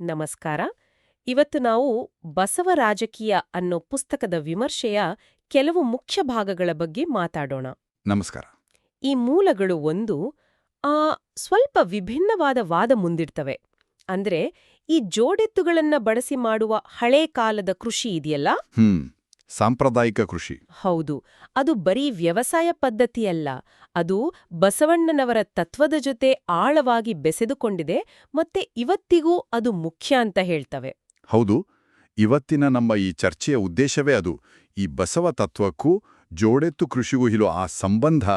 ನಮಸ್ಕಾರ. ಇವತ್ತು ನಾವು ಬಸವ ರಾಜಕೀಯ ಅನ್ನೋ ಪುಸ್ತಕದ ವಿಮರ್ಶೆಯ ಕೆಲವು ಮುಖ್ಯ ಭಾಗಗಳ ಬಗ್ಗೆ ಮಾತಾಡೋಣ. ನಮಸ್ಕಾರ. ಈ ಮೂಲಗಳು ಒಂದು ಆ ಸ್ವಲ್ಪ ವಿಭಿನ್ನವಾದ ವಾದ ಮುಂದಿಡ್ತವೆ. ಅಂದ್ರೆ ಈ ಜೋಡೆತ್ತುಗಳನ್ನ ಬಳಸಿ ಮಾಡುವ ಹಳೇ ಕಾಲದ ಕೃಷಿ ಇದೆಯಲ್ಲ? ಸಾಂಪ್ರದಾಯಿಕ ಕೃಷಿ. ಹೌದು. ಅದು ಬರೀ ವ್ಯವಸಾಯ ಪದ್ಧತಿಯಲ್ಲ. ಅದು ಬಸವಣ್ಣನವರ ತತ್ವದ ಜೊತೆ ಆಳವಾಗಿ ಬೆಸೆದುಕೊಂಡಿದೆ ಮತ್ತೆ ಇವತ್ತಿಗೂ ಅದು ಮುಖ್ಯ ಅಂತ ಹೇಳ್ತವೆ. ಹೌದು. ಇವತ್ತಿನ ನಮ್ಮ ಈ ಚರ್ಚೆಯ ಉದ್ದೇಶವೇ ಅದು. ಈ ಬಸವ ತತ್ವಕ್ಕೂ ಜೋಡೆತ್ತು ಕೃಷಿಗೂ ಇಲ್ಲೋ ಆ ಸಂಬಂಧ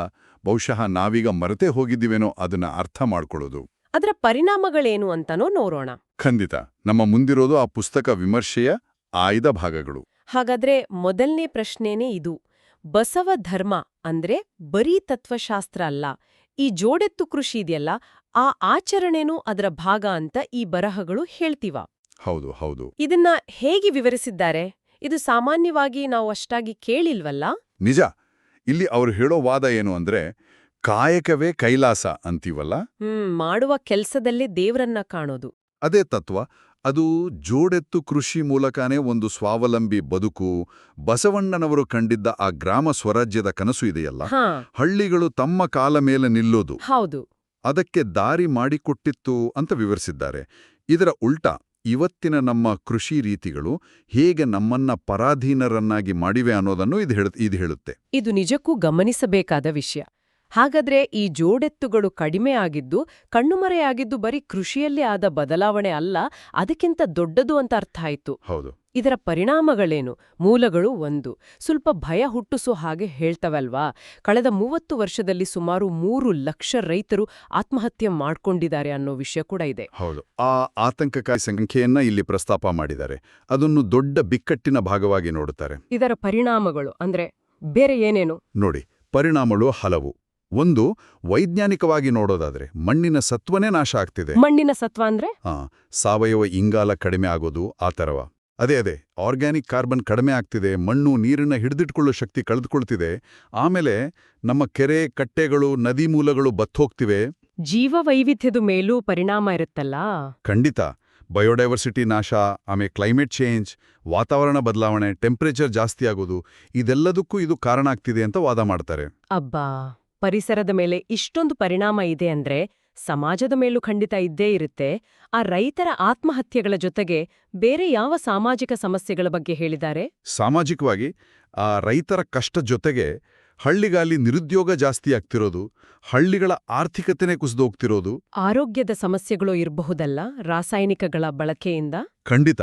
ಬಹುಶಃ ನಾವೀಗ ಮರೆತೆ ಹೋಗಿದ್ದೀವೇನೋ ಅದನ್ನ ಅರ್ಥ ಮಾಡ್ಕೊಳ್ಳೋದು. ಅದರ ಪರಿಣಾಮಗಳೇನು ಅಂತನೋ ನೋಡೋಣ. ಖಂಡಿತ. ನಮ್ಮ ಮುಂದಿರೋದು ಆ ಪುಸ್ತಕ ವಿಮರ್ಶೆಯ ಆಯ್ದ ಭಾಗಗಳು. ಹಾಗಾದ್ರೆ ಮೊದಲನೇ ಪ್ರಶ್ನೆನೇ ಇದು. ಬಸವ ಧರ್ಮ ಅಂದ್ರೆ ಬರೀ ತತ್ವಶಾಸ್ತ್ರ ಅಲ್ಲ. ಈ ಜೋಡೆತ್ತು ಕೃಷಿ ಇದೆಯಲ್ಲ ಆ ಆಚರಣೆನೂ ಅದರ ಭಾಗ ಅಂತ ಈ ಬರಹಗಳು ಹೇಳ್ತೀವ. ಹೌದು ಹೌದು. ಇದನ್ನ ಹೇಗೆ ವಿವರಿಸಿದ್ದಾರೆ? ಇದು ಸಾಮಾನ್ಯವಾಗಿ ನಾವು ಅಷ್ಟಾಗಿ ಕೇಳಿಲ್ವಲ್ಲ? ನಿಜ. ಇಲ್ಲಿ ಅವರು ಹೇಳೋ ವಾದ ಏನು ಅಂದ್ರೆ ಕಾಯಕವೇ ಕೈಲಾಸ ಅಂತೀವಲ್ಲ? ಹ್ಮ್ ಮಾಡುವ ಕೆಲ್ಸದಲ್ಲೇ ದೇವರನ್ನ ಕಾಣೋದು. ಅದೇ ತತ್ವ. ಅದು ಜೋಡೆತ್ತು ಕೃಷಿ ಮೂಲಕನೇ ಒಂದು ಸ್ವಾವಲಂಬಿ ಬದುಕು. ಬಸವಣ್ಣನವರು ಕಂಡಿದ್ದ ಆ ಗ್ರಾಮ ಸ್ವರಾಜ್ಯದ ಕನಸು ಇದೆಯಲ್ಲ? ಹಳ್ಳಿಗಳು ತಮ್ಮ ಕಾಲ ಮೇಲೆ ನಿಲ್ಲೋದು. ಹೌದು. ಅದಕ್ಕೆ ದಾರಿ ಮಾಡಿಕೊಟ್ಟಿತ್ತು ಅಂತ ವಿವರಿಸಿದ್ದಾರೆ. ಇದರ ಉಲ್ಟ ಇವತ್ತಿನ ನಮ್ಮ ಕೃಷಿ ರೀತಿಗಳು ಹೇಗೆ ನಮ್ಮನ್ನ ಪರಾಧೀನರನ್ನಾಗಿ ಮಾಡಿವೆ ಅನ್ನೋದನ್ನು ಇದು ಇದು ಹೇಳುತ್ತೆ. ಇದು ನಿಜಕ್ಕೂ ಗಮನಿಸಬೇಕಾದ ವಿಷಯ. ಹಾಗಾದ್ರೆ ಈ ಜೋಡೆತ್ತುಗಳು ಕಡಿಮೆ ಆಗಿದ್ದು ಕಣ್ಣುಮರೆಯಾಗಿದ್ದು ಬರೀ ಕೃಷಿಯಲ್ಲೇ ಆದ ಬದಲಾವಣೆ ಅಲ್ಲ ಅದಕ್ಕಿಂತ ದೊಡ್ಡದು ಅಂತ ಅರ್ಥ ಆಯ್ತು. ಹೌದು. ಇದರ ಪರಿಣಾಮಗಳೇನು? ಮೂಲಗಳು ಒಂದು. ಸ್ವಲ್ಪ ಭಯ ಹುಟ್ಟಿಸೋ ಹಾಗೆ ಹೇಳ್ತವಲ್ವಾ? ಕಳೆದ ಮೂವತ್ತು ವರ್ಷದಲ್ಲಿ ಸುಮಾರು ಮೂರು ಲಕ್ಷ ರೈತರು ಆತ್ಮಹತ್ಯೆ ಮಾಡ್ಕೊಂಡಿದ್ದಾರೆ ಅನ್ನೋ ವಿಷಯ ಕೂಡ ಇದೆ. ಹೌದು. ಆ ಆತಂಕಕಾರಿ ಸಂಖ್ಯೆಯನ್ನ ಇಲ್ಲಿ ಪ್ರಸ್ತಾಪ ಮಾಡಿದ್ದಾರೆ. ಅದನ್ನು ದೊಡ್ಡ ಬಿಕ್ಕಟ್ಟಿನ ಭಾಗವಾಗಿ ನೋಡುತ್ತಾರೆ. ಇದರ ಪರಿಣಾಮಗಳು ಅಂದ್ರೆ ಬೇರೆ ಏನೇನು? ನೋಡಿ ಪರಿಣಾಮಗಳು ಹಲವು. ಒಂದು ವೈಜ್ಞಾನಿಕವಾಗಿ ನೋಡೋದಾದ್ರೆ ಮಣ್ಣಿನ ಸತ್ವನೇ ನಾಶ ಆಗ್ತಿದೆ. ಮಣ್ಣಿನ ಸತ್ವ ಅಂದ್ರೆ? ಹಾ ಸಾವಯವ ಇಂಗಾಲ ಕಡಿಮೆ ಆಗೋದು ಆ ಥರವ. ಅದೇ ಅದೇ ಆರ್ಗ್ಯಾನಿಕ್ ಕಾರ್ಬನ್ ಕಡಿಮೆ ಆಗ್ತಿದೆ ಮಣ್ಣು ನೀರನ್ನ ಹಿಡಿದಿಟ್ಕೊಳ್ಳೋ ಶಕ್ತಿ ಕಳೆದುಕೊಳ್ತಿದೆ ಆಮೇಲೆ ನಮ್ಮ ಕೆರೆ ಕಟ್ಟೆಗಳು ನದಿ ಮೂಲಗಳು ಬತ್ತೋಗ್ತಿವೆ ಜೀವ ವೈವಿಧ್ಯದ ಮೇಲೂ ಪರಿಣಾಮ ಇರುತ್ತಲ್ಲ? ಖಂಡಿತ. ಬಯೋಡೈವರ್ಸಿಟಿ ನಾಶ ಆಮೇಲೆ ಕ್ಲೈಮೇಟ್ ಚೇಂಜ್ ವಾತಾವರಣ ಬದಲಾವಣೆ ಟೆಂಪರೇಚರ್ ಜಾಸ್ತಿ ಆಗೋದು ಇದೆಲ್ಲದಕ್ಕೂ ಇದು ಕಾರಣ ಆಗ್ತಿದೆ ಅಂತ ವಾದ ಮಾಡ್ತಾರೆ. ಅಬ್ಬಾ! ಪರಿಸರದ ಮೇಲೆ ಇಷ್ಟೊಂದು ಪರಿಣಾಮ ಇದೆ ಅಂದ್ರೆ ಸಮಾಜದ ಮೇಲೂ ಖಂಡಿತ ಇದ್ದೇ ಇರುತ್ತೆ. ಆ ರೈತರ ಆತ್ಮಹತ್ಯೆಗಳ ಜೊತೆಗೆ ಬೇರೆ ಯಾವ ಸಾಮಾಜಿಕ ಸಮಸ್ಯೆಗಳ ಬಗ್ಗೆ ಹೇಳಿದ್ದಾರೆ? ಸಾಮಾಜಿಕವಾಗಿ ಆ ರೈತರ ಕಷ್ಟ ಜೊತೆಗೆ ಹಳ್ಳಿಗಾಲಿ ನಿರುದ್ಯೋಗ ಜಾಸ್ತಿ ಆಗ್ತಿರೋದು ಹಳ್ಳಿಗಳ ಆರ್ಥಿಕತೆನೇ ಕುಸಿದೋಗ್ತಿರೋದು ಆರೋಗ್ಯದ ಸಮಸ್ಯೆಗಳು ಇರಬಹುದಲ್ಲ ರಾಸಾಯನಿಕಗಳ ಬಳಕೆಯಿಂದ? ಖಂಡಿತ.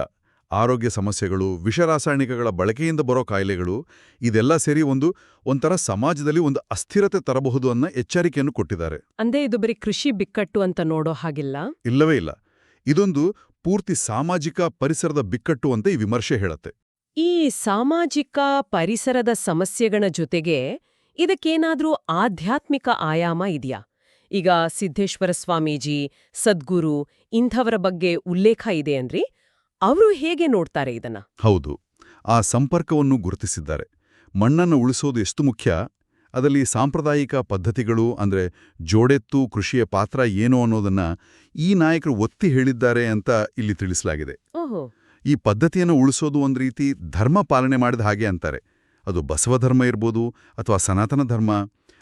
ಆರೋಗ್ಯ ಸಮಸ್ಯೆಗಳು ವಿಷರಾಸಾಯನಿಕಗಳ ಬಳಕೆಯಿಂದ ಬರೋ ಕಾಯಿಲೆಗಳು ಇದೆಲ್ಲ ಸೇರಿ ಒಂದು ಒಂಥರ ಸಮಾಜದಲ್ಲಿ ಒಂದು ಅಸ್ಥಿರತೆ ತರಬಹುದು ಅನ್ನೋ ಎಚ್ಚರಿಕೆಯನ್ನು ಕೊಟ್ಟಿದ್ದಾರೆ. ಅಂದೇ ಇದು ಬರೀ ಕೃಷಿ ಬಿಕ್ಕಟ್ಟು ಅಂತ ನೋಡೋ ಹಾಗಿಲ್ಲ? ಇಲ್ಲವೇ ಇಲ್ಲ. ಇದೊಂದು ಪೂರ್ತಿ ಸಾಮಾಜಿಕ ಪರಿಸರದ ಬಿಕ್ಕಟ್ಟು ಅಂತ ಈ ವಿಮರ್ಶೆ ಹೇಳುತ್ತೆ. ಈ ಸಾಮಾಜಿಕ ಪರಿಸರದ ಸಮಸ್ಯೆಗಳ ಜೊತೆಗೆ ಇದಕ್ಕೇನಾದ್ರೂ ಆಧ್ಯಾತ್ಮಿಕ ಆಯಾಮ ಇದೆಯಾ? ಈಗ ಸಿದ್ದೇಶ್ವರ ಸ್ವಾಮೀಜಿ ಸದ್ಗುರು ಇಂಥವರ ಬಗ್ಗೆ ಉಲ್ಲೇಖ ಇದೆ ಅಂದ್ರಿ? ಅವರು ಹೇಗೆ ನೋಡ್ತಾರೆ ಇದನ್ನ? ಹೌದು. ಆ ಸಂಪರ್ಕವನ್ನು ಗುರುತಿಸಿದ್ದಾರೆ. ಮಣ್ಣನ್ನು ಉಳಿಸೋದು ಎಷ್ಟು ಮುಖ್ಯ? ಅದರಲ್ಲಿ ಸಾಂಪ್ರದಾಯಿಕ ಪದ್ಧತಿಗಳು ಅಂದ್ರೆ ಜೋಡೆತ್ತು ಕೃಷಿಯ ಪಾತ್ರ ಏನು ಅನ್ನೋದನ್ನ ಈ ನಾಯಕರು ಒತ್ತಿ ಹೇಳಿದ್ದಾರೆ ಅಂತ ಇಲ್ಲಿ ತಿಳಿಸಲಾಗಿದೆ. ಈ ಪದ್ಧತಿಯನ್ನು ಉಳಿಸೋದು ಒಂದು ರೀತಿ ಧರ್ಮ ಪಾಲನೆ ಮಾಡಿದ ಹಾಗೆ ಅಂತಾರೆ. ಅದು ಬಸವ ಧರ್ಮ ಇರ್ಬೋದು ಅಥವಾ ಸನಾತನ ಧರ್ಮ.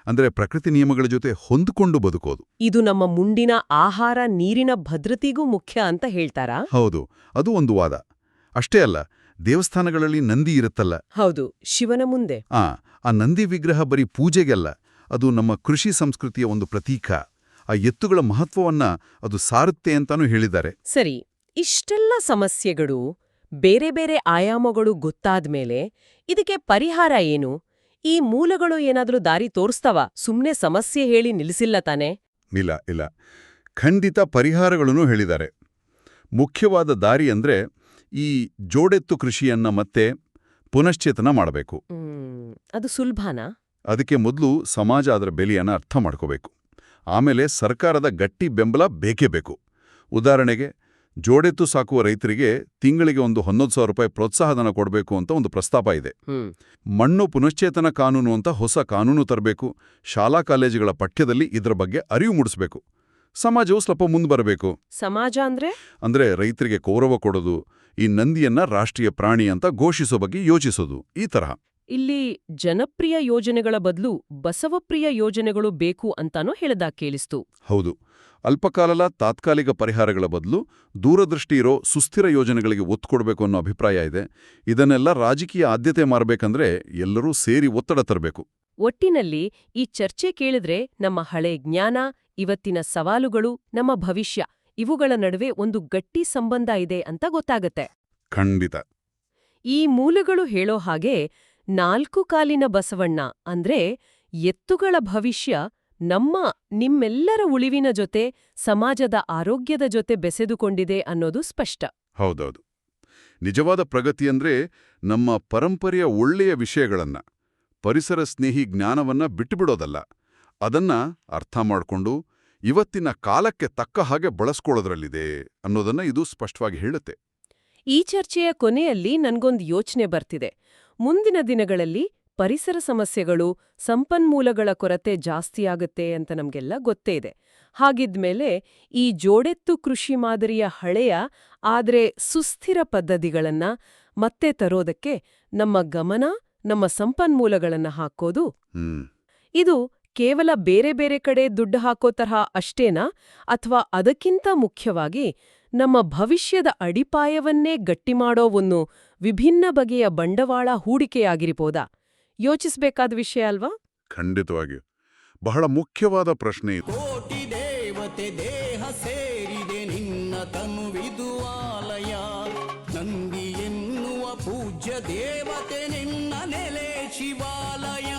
ಅಂದ್ರೆ ಪ್ರಕೃತಿ ನಿಯಮಗಳ ಜೊತೆ ಹೊಂದಿಕೊಂಡು ಬದುಕೋದು. ಇದು ನಮ್ಮ ಮುಂಡಿನ ಆಹಾರ ನೀರಿನ ಭದ್ರತೆಗೂ ಮುಖ್ಯ ಅಂತ ಹೇಳ್ತಾರಾ? ಹೌದು ಅದು ಒಂದು ವಾದ. ಅಷ್ಟೇ ಅಲ್ಲ ದೇವಸ್ಥಾನಗಳಲ್ಲಿ ನಂದಿ ಇರುತ್ತಲ್ಲ. ಹೌದು ಶಿವನ ಮುಂದೆ. ಆ ಆ ನಂದಿ ವಿಗ್ರಹ ಬರೀ ಪೂಜೆಗೆಲ್ಲ ಅದು ನಮ್ಮ ಕೃಷಿ ಸಂಸ್ಕೃತಿಯ ಒಂದು ಪ್ರತೀಕ. ಆ ಎತ್ತುಗಳ ಮಹತ್ವವನ್ನ ಅದು ಸಾರುತ್ತೆ ಅಂತಾನೂ ಹೇಳಿದ್ದಾರೆ. ಸರಿ ಇಷ್ಟೆಲ್ಲ ಸಮಸ್ಯೆಗಳು ಬೇರೆ ಬೇರೆ ಆಯಾಮಗಳು ಗೊತ್ತಾದ್ಮೇಲೆ ಇದಕ್ಕೆ ಪರಿಹಾರ ಏನು? ಈ ಮೂಲಗಳು ಏನಾದ್ರೂ ದಾರಿ ತೋರಿಸ್ತಾವ? ಸುಮ್ನೆ ಸಮಸ್ಯೆ ಹೇಳಿ ನಿಲ್ಲಿಸಿಲ್ಲ ತಾನೆ? ಇಲ್ಲ ಇಲ್ಲ. ಖಂಡಿತ ಪರಿಹಾರಗಳನ್ನು ಹೇಳಿದ್ದಾರೆ. ಮುಖ್ಯವಾದ ದಾರಿ ಅಂದ್ರೆ ಈ ಜೋಡೆತ್ತು ಕೃಷಿಯನ್ನ ಮತ್ತೆ ಪುನಶ್ಚೇತನ ಮಾಡಬೇಕು. ಅದು ಸುಲಭನಾ? ಅದಕ್ಕೆ ಮೊದಲು ಸಮಾಜ ಅದರ ಬೆಲೆಯನ್ನು ಅರ್ಥ ಮಾಡ್ಕೋಬೇಕು. ಆಮೇಲೆ ಸರ್ಕಾರದ ಗಟ್ಟಿ ಬೆಂಬಲ ಬೇಕೇ ಬೇಕು. ಉದಾಹರಣೆಗೆ ಜೋಡೆತ್ತು ಸಾಕುವ ರೈತರಿಗೆ ತಿಂಗಳಿಗೆ ಒಂದು ಹನ್ನೊಂದು ಸಾವಿರ ರೂಪಾಯಿ ಪ್ರೋತ್ಸಾಹಧನ ಕೊಡಬೇಕು ಅಂತ ಒಂದು ಪ್ರಸ್ತಾಪ ಇದೆ. ಮಣ್ಣು ಪುನಶ್ಚೇತನ ಕಾನೂನು ಅಂತ ಹೊಸ ಕಾನೂನು ತರಬೇಕು. ಶಾಲಾ ಕಾಲೇಜುಗಳ ಪಠ್ಯದಲ್ಲಿ ಇದರ ಬಗ್ಗೆ ಅರಿವು ಮೂಡಿಸಬೇಕು. ಸಮಾಜವು ಸ್ವಲ್ಪ ಮುಂದೆ ಬರಬೇಕು ಸಮಾಜ ಅಂದ್ರೆ? ಅಂದ್ರೆ ರೈತರಿಗೆ ಗೌರವ ಕೊಡೋದು ಈ ನಂದಿಯನ್ನ ರಾಷ್ಟ್ರೀಯ ಪ್ರಾಣಿ ಅಂತ ಘೋಷಿಸೋ ಬಗ್ಗೆ ಯೋಚಿಸೋದು ಈ ತರಹ. ಇಲ್ಲಿ ಜನಪ್ರಿಯ ಯೋಜನೆಗಳ ಬದಲು ಬಸವಪ್ರಿಯ ಯೋಜನೆಗಳು ಬೇಕು ಅಂತಾನೂ ಹೇಳ್ದಾ ಕೇಳಿಸ್ತು. ಹೌದು. ಅಲ್ಪಕಾಲಲ ತಾತ್ಕಾಲಿಕ ಪರಿಹಾರಗಳ ಬದಲು ದೂರದೃಷ್ಟಿ ಇರೋ ಸುಸ್ಥಿರ ಯೋಜನೆಗಳಿಗೆ ಒತ್ತು ಕೊಡಬೇಕು ಅನ್ನೋ ಅಭಿಪ್ರಾಯ ಇದೆ. ಇದನ್ನೆಲ್ಲ ರಾಜಕೀಯ ಆದ್ಯತೆ ಮಾಡಬೇಕಂದ್ರೆ ಎಲ್ಲರೂ ಸೇರಿ ಒತ್ತಡ ತರಬೇಕು. ಒಟ್ಟಿನಲ್ಲಿ ಈ ಚರ್ಚೆ ಕೇಳಿದ್ರೆ ನಮ್ಮ ಹಳೆ ಜ್ಞಾನ ಇವತ್ತಿನ ಸವಾಲುಗಳು ನಮ್ಮ ಭವಿಷ್ಯ ಇವುಗಳ ನಡುವೆ ಒಂದು ಗಟ್ಟಿ ಸಂಬಂಧ ಇದೆ ಅಂತ ಗೊತ್ತಾಗತ್ತೆ. ಖಂಡಿತ. ಈ ಮೂಲಗಳು ಹೇಳೋ ಹಾಗೆ ನಾಲ್ಕು ಕಾಲಿನ ಬಸವಣ್ಣ ಅಂದ್ರೆ ಎತ್ತುಗಳ ಭವಿಷ್ಯ ನಮ್ಮ ನಿಮ್ಮೆಲ್ಲರ ಉಳಿವಿನ ಜೊತೆ ಸಮಾಜದ ಆರೋಗ್ಯದ ಜೊತೆ ಬೆಸೆದುಕೊಂಡಿದೆ ಅನ್ನೋದು ಸ್ಪಷ್ಟ. ಹೌದೌದು. ನಿಜವಾದ ಪ್ರಗತಿ ಅಂದ್ರೆ ನಮ್ಮ ಪರಂಪರೆಯ ಒಳ್ಳೆಯ ವಿಷಯಗಳನ್ನ ಪರಿಸರ ಸ್ನೇಹಿ ಜ್ಞಾನವನ್ನ ಬಿಟ್ಟುಬಿಡೋದಲ್ಲ ಅದನ್ನ ಅರ್ಥ ಮಾಡಿಕೊಂಡು ಇವತ್ತಿನ ಕಾಲಕ್ಕೆ ತಕ್ಕ ಹಾಗೆ ಬಳಸ್ಕೊಳ್ಳೋದ್ರಲ್ಲಿದೆ ಅನ್ನೋದನ್ನ ಇದು ಸ್ಪಷ್ಟವಾಗಿ ಹೇಳುತ್ತೆ. ಈ ಚರ್ಚೆಯ ಕೊನೆಯಲ್ಲಿ ನನ್ಗೊಂದು ಯೋಚನೆ ಬರ್ತಿದೆ. ಮುಂದಿನ ದಿನಗಳಲ್ಲಿ ಪರಿಸರ ಸಮಸ್ಯೆಗಳು ಸಂಪನ್ಮೂಲಗಳ ಕೊರತೆ ಜಾಸ್ತಿಯಾಗುತ್ತೆ ಅಂತ ನಮಗೆಲ್ಲ ಗೊತ್ತೇ ಇದೆ. ಹಾಗಿದ್ಮೇಲೆ ಈ ಜೋಡೆತ್ತು ಕೃಷಿ ಮಾದರಿಯ ಹಳೆಯ ಆದರೆ ಸುಸ್ಥಿರ ಪದ್ಧತಿಗಳನ್ನ ಮತ್ತೆ ತರೋದಕ್ಕೆ ನಮ್ಮ ಗಮನ ನಮ್ಮ ಸಂಪನ್ಮೂಲಗಳನ್ನು ಹಾಕೋದು. ಇದು ಕೇವಲ ಬೇರೆ ಬೇರೆ ಕಡೆ ದುಡ್ಡು ಹಾಕೋ ತರಹ ಅಷ್ಟೇನಾ? ಅಥವಾ ಅದಕ್ಕಿಂತ ಮುಖ್ಯವಾಗಿ ನಮ್ಮ ಭವಿಷ್ಯದ ಅಡಿಪಾಯವನ್ನೇ ಗಟ್ಟಿಮಾಡೋ ಒಂದು ವಿಭಿನ್ನ ಬಗೆಯ ಬಂಡವಾಳ ಹೂಡಿಕೆಯಾಗಿರಿಬೋದಾ ಯೋಚಿಸಬೇಕಾದ ವಿಷಯ ಅಲ್ವಾ? ಖಂಡಿತವಾಗಿಯೂ. ಬಹಳ ಮುಖ್ಯವಾದ ಪ್ರಶ್ನೆ ಇದು. ಕೋಟಿ ದೇವತೆ ದೇಹ ಸೇರಿದೆ ನಿನ್ನ ತನುವಿದು ಆಲಯ. ನಂದಿ ಎನ್ನುವ ಪೂಜ್ಯ ದೇವತೆ ನಿನ್ನ ನೆಲೆ ಶಿವಾಲಯ.